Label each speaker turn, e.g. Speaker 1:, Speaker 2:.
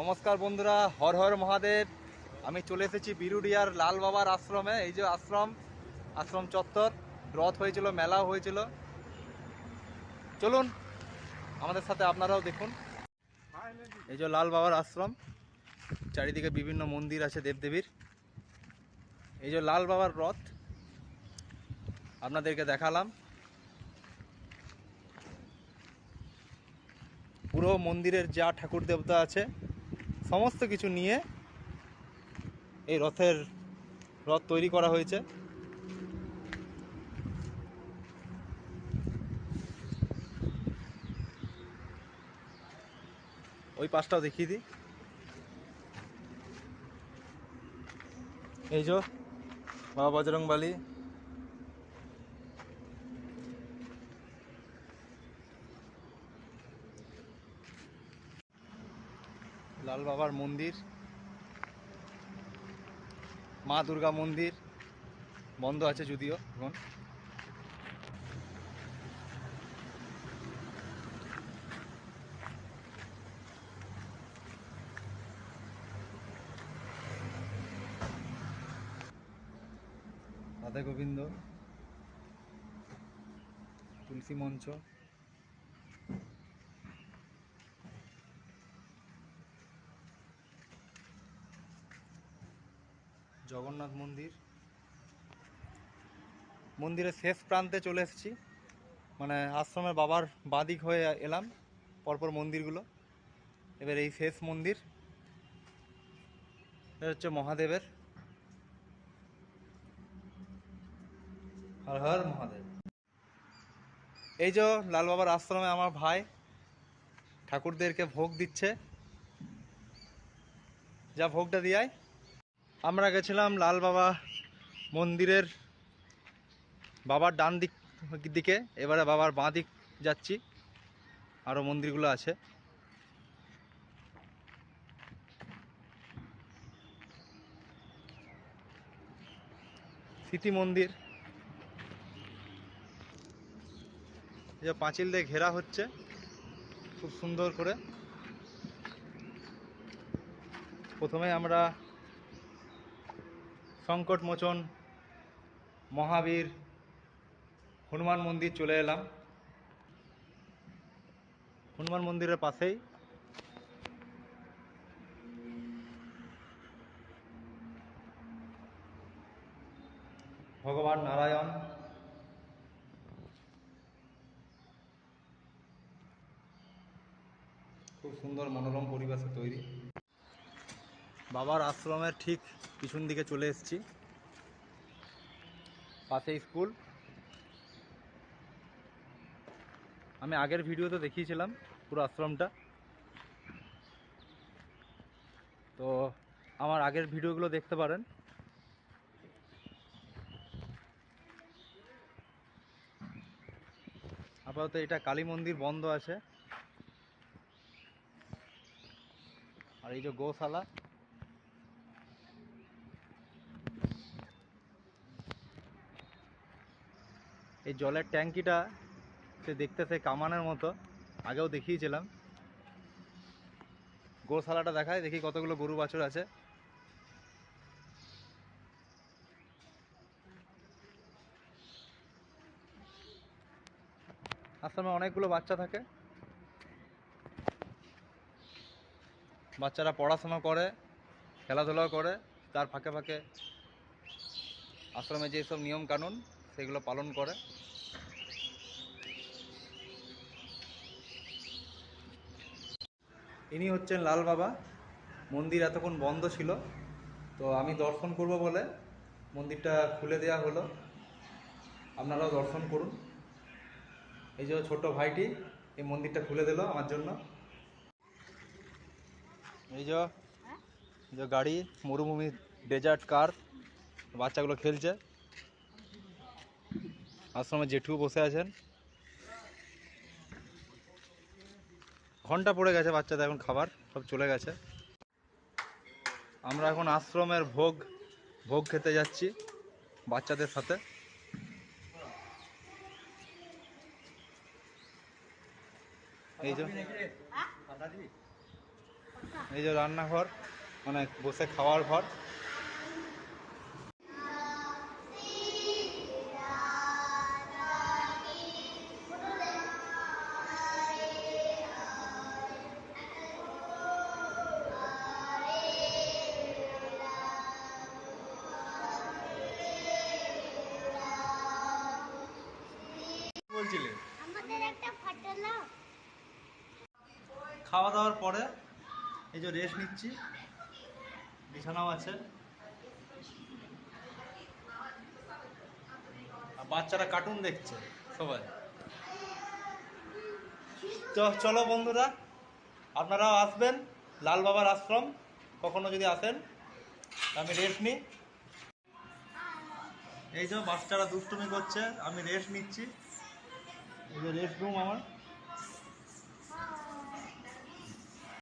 Speaker 1: নমস্কার বন্ধুরা, হর হর মহাদেব। আমি চলে এসেছি বিরুডিয়ার লাল বাবার আশ্রমে, এই যে আশ্রম আশ্রম চত্বর। রথ হয়েছিল, মেলাও হয়েছিল। চলুন, আমাদের সাথে আপনারাও দেখুন। এই যে লাল বাবার আশ্রম, চারিদিকে বিভিন্ন মন্দির আছে দেবদেবীর। এই যে লাল বাবার রথ, আপনাদেরকে দেখালাম। পুরো মন্দিরের যা ঠাকুর দেবতা আছে সমস্ত কিছু নিয়ে এই রথের রথ তৈরি করা হয়েছে। ওই পাশটাও দেখিয়ে দিই। এই যে বাবা বজরং লাল বাবার মন্দির মা দুর্গা মন্দির বন্ধ আছে যদিও এখন। রাধা গোবিন্দ তুলসী মঞ্চ। জগন্নাথ মন্দির। মন্দিরের শেষ প্রান্তে চলে এসেছি। মানে আশ্রমের বাবার বাদিক হয়ে এলাম পরপর মন্দিরগুলো। এবার এই শেষ মন্দির, এটা হচ্ছে মহাদেবের। হর হর মহাদেব। এই যে লাল বাবার আশ্রমে আমার ভাই ঠাকুরদেরকে ভোগ দিচ্ছে। যা ভোগটা দিয়ায় আমরা গেছিলাম লাল বাবা মন্দিরের বাবার ডান দিক দিকে, এবারে বাবার বাঁ দিক যাচ্ছি। আরও মন্দিরগুলো আছে। স্মৃতি মন্দির। যে পাঁচিল দিয়ে ঘেরা হচ্ছে, খুব সুন্দর করে। প্রথমে আমরা সংকট মোচন মহাবীর হনুমান মন্দির চলে এলাম। হনুমান মন্দিরের পাশেই। ভগবান নারায়ণ। খুব সুন্দর মনোরম পরিবেশে তৈরি। বাবার আশ্রমের ঠিক পিছন দিকে চলে এসেছি। পাশে স্কুল। আমি আগের ভিডিওতে দেখিয়েছিলাম পুরো আশ্রমটা। তো আমার আগের ভিডিওগুলো দেখতে পারেন। আপাতত এটা কালী মন্দির বন্ধ আছে। আর এই যে গোশালা। এই জলের ট্যাঙ্কিটা সে দেখতেছে কামানের মতো। আগেও দেখিয়েছিলাম। গোশালাটা দেখায় দেখি কতগুলো গরু বাছুর আছে। আশ্রমে অনেকগুলো বাচ্চা থাকে। বাচ্চারা পড়াশোনা করে, খেলাধুলাও করে, তার ফাঁকে ফাঁকে আশ্রমে যেসব নিয়ম কানুন সেগুলো পালন করে। ইনি হচ্ছেন লাল বাবা। মন্দির এতক্ষণ বন্ধ ছিল। তো আমি দর্শন করব বলে মন্দিরটা খুলে দেওয়া হলো। আপনারাও দর্শন করুন। এই যে ছোট ভাইটি এই মন্দিরটা খুলে দিল আমার জন্য। এই যে এই যে গাড়ি মরুভূমি ডেজার্ট কার বাচ্চাগুলো খেলছে। আশ্রমে জেঠু বসে আছেন। ঘণ্টা পড়ে গেছে বাচ্চাদের এখন খাবার, সব চলে গেছে। আমরা এখন আশ্রমের ভোগ ভোগ খেতে যাচ্ছি বাচ্চাদের সাথে। এই যে এই যে রান্নাঘর মানে বসে খাওয়ার ঘর। খাওয়া দাওয়ার পরে এই যে রেস্ট নিচ্ছি। বিছানাও আছে। বাচ্চারা কার্টুন দেখছে, সবাই। তো চলো বন্ধুরা, আপনারাও আসবেন, লাল বাবার আশ্রম, কখনো যদি আসেন, আমি রেস্ট নিই। এই যে বাচ্চারা দুষ্টুমি করছে, আমি রেস্ট নিচ্ছি। এই যে রেস্ট রুম আমার